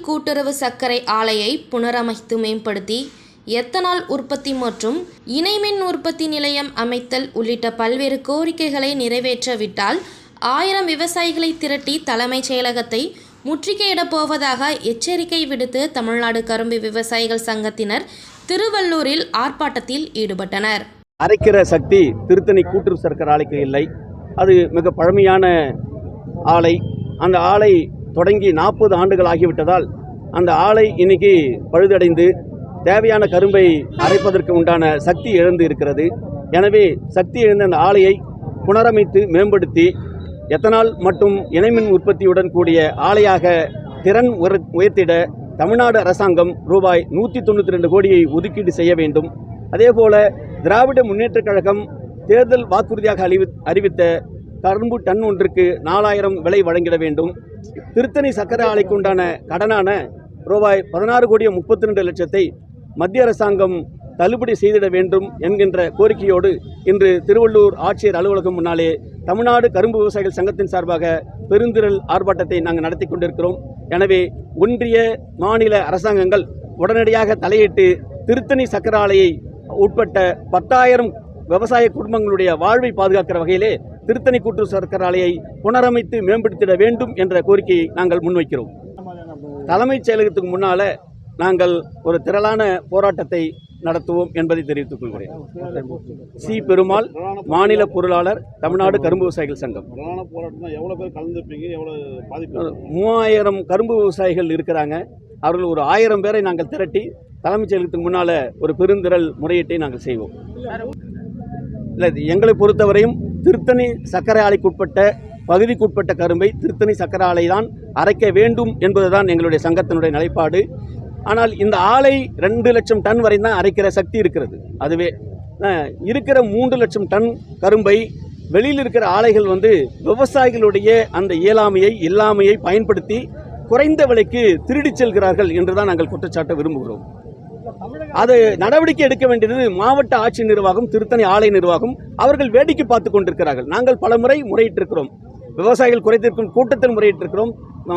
கூட்டுறவு சர்க்கரை ஆலையை புனரமைத்து மேம்படுத்தி எத்தனால் உற்பத்தி மற்றும் இணைமின் உற்பத்தி நிலையம் அமைத்தல் உள்ளிட்ட பல்வேறு கோரிக்கைகளை நிறைவேற்றவிட்டால் ஆயிரம் விவசாயிகளை திரட்டி தலைமைச் செயலகத்தை முற்றுகையிடப் போவதாக எச்சரிக்கை விடுத்து தமிழ்நாடு கரும்பு விவசாயிகள் சங்கத்தினர் திருவள்ளூரில் ஆர்ப்பாட்டத்தில் ஈடுபட்டனர். அரைக்கிற சக்தி திருத்தணி கூட்டுறவு சர்க்கரை ஆலைக்கு இல்லை. அது மிக பழமையான ஆலை. அந்த ஆலை தொடங்கி நாற்பது ஆண்டுகள் ஆகிவிட்டதால் அந்த ஆலை இன்னைக்கு பழுதடைந்து தேவையான கரும்பை அரைப்பதற்கு உண்டான சக்தி இழந்து இருக்கிறது. எனவே சக்தி இழந்த அந்த ஆலையை புனரமைத்து மேம்படுத்தி எத்தனால் மற்றும் இணைமின் உற்பத்தியுடன் கூடிய ஆலையாக திறன் உயர்- உயர்த்திட தமிழ்நாடு அரசாங்கம் ரூபாய் நூற்றி தொண்ணூற்றி ரெண்டு கோடியை ஒதுக்கீடு செய்ய வேண்டும். அதேபோல திராவிட முன்னேற்றக் கழகம் தேர்தல் வாக்குறுதியாக அறிவி அறிவித்த கரும்பு டன் ஒன்றுக்கு நாலாயிரம் விலை வழங்கிட வேண்டும். திருத்தணி சக்கரை ஆலைக்கு உண்டான கடனான ரூபாய் பதினாறு கோடியே முப்பத்தி ரெண்டு லட்சத்தை மத்திய அரசாங்கம் தள்ளுபடி செய்திட வேண்டும் என்கின்ற கோரிக்கையோடு இன்று திருவள்ளூர் ஆட்சியர் அலுவலகம் முன்னாலே தமிழ்நாடு கரும்பு விவசாயிகள் சங்கத்தின் சார்பாக பெருந்திரள் ஆர்ப்பாட்டத்தை நாங்கள் நடத்தி கொண்டிருக்கிறோம். எனவே ஒன்றிய மாநில அரசாங்கங்கள் உடனடியாக தலையிட்டு திருத்தணி சக்கர ஆலையை உட்பட்ட பத்தாயிரம் விவசாய குடும்பங்களுடைய வாழ்வை பாதுகாக்கிற வகையிலே திருத்தணி கூட்டு சர்க்கரை ஆலையை புனரமைத்து மேம்படுத்திட வேண்டும் என்ற கோரிக்கையை நாங்கள் முன்வைக்கிறோம். தலைமைச் செயலகத்துக்கு முன்னால நாங்கள் ஒரு திரளான போராட்டத்தை நடத்துவோம் என்பதை தெரிவித்துக் கொள்கிறேன். சி. பெருமாள் மாநில பொருளாளர் தமிழ்நாடு கரும்பு விவசாயிகள் சங்கம். எவ்வளோ பேர் மூவாயிரம் கரும்பு விவசாயிகள் இருக்கிறாங்க. அவர்கள் ஒரு ஆயிரம் பேரை நாங்கள் திரட்டி தலைமைச் செயலகத்துக்கு முன்னால் ஒரு பெருந்திரள் முறையீட்டை நாங்கள் செய்வோம். இல்லை எங்களை பொறுத்தவரையும் திருத்தணி சர்க்கரை ஆலைக்குட்பட்ட பகுதிக்குட்பட்ட கரும்பை திருத்தணி சர்க்கரை ஆலை தான் அரைக்க வேண்டும் என்பதுதான் எங்களுடைய சங்கத்தினுடைய நிலைப்பாடு. ஆனால் இந்த ஆலை ரெண்டு லட்சம் டன் வரை தான் அரைக்கிற சக்தி இருக்கிறது. அதுவே இருக்கிற மூன்று லட்சம் டன் கரும்பை வெளியில் இருக்கிற ஆலைகள் வந்து விவசாயிகளுடைய அந்த இயலாமையை இல்லாமையை பயன்படுத்தி குறைந்த விலைக்கு திருடிச் செல்கிறார்கள் என்றுதான் நாங்கள் குற்றச்சாட்ட விரும்புகிறோம். அது நடவடிக்கை எடுக்க வேண்டியது மாவட்ட ஆட்சி நிர்வாகம் திருத்தணி ஆலை நிர்வாகம். அவர்கள் வேடிக்கை பார்த்து கொண்டிருக்கிறார்கள். நாங்கள் பல முறை முறையிட்டிருக்கிறோம். விவசாயிகள் குறைத்திருக்கும் கூட்டத்தில் முறையிட்டிருக்கிறோம்.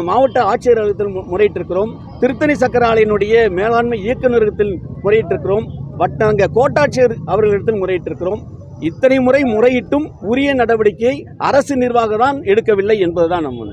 மாவட்ட ஆட்சியர் அலுவலகத்தில் முறையிட்டிருக்கிறோம். திருத்தணி சக்கர ஆலையினுடைய மேலாண்மை இயக்குநரகத்தில் முறையிட்டிருக்கிறோம். வட்டாங்க கோட்டாட்சியர் அவர்களிடத்தில் முறையிட்டிருக்கிறோம். இத்தனை முறை முறையிட்டும் உரிய நடவடிக்கையை அரசு நிர்வாகம் தான் எடுக்கவில்லை என்பதுதான் நம்ம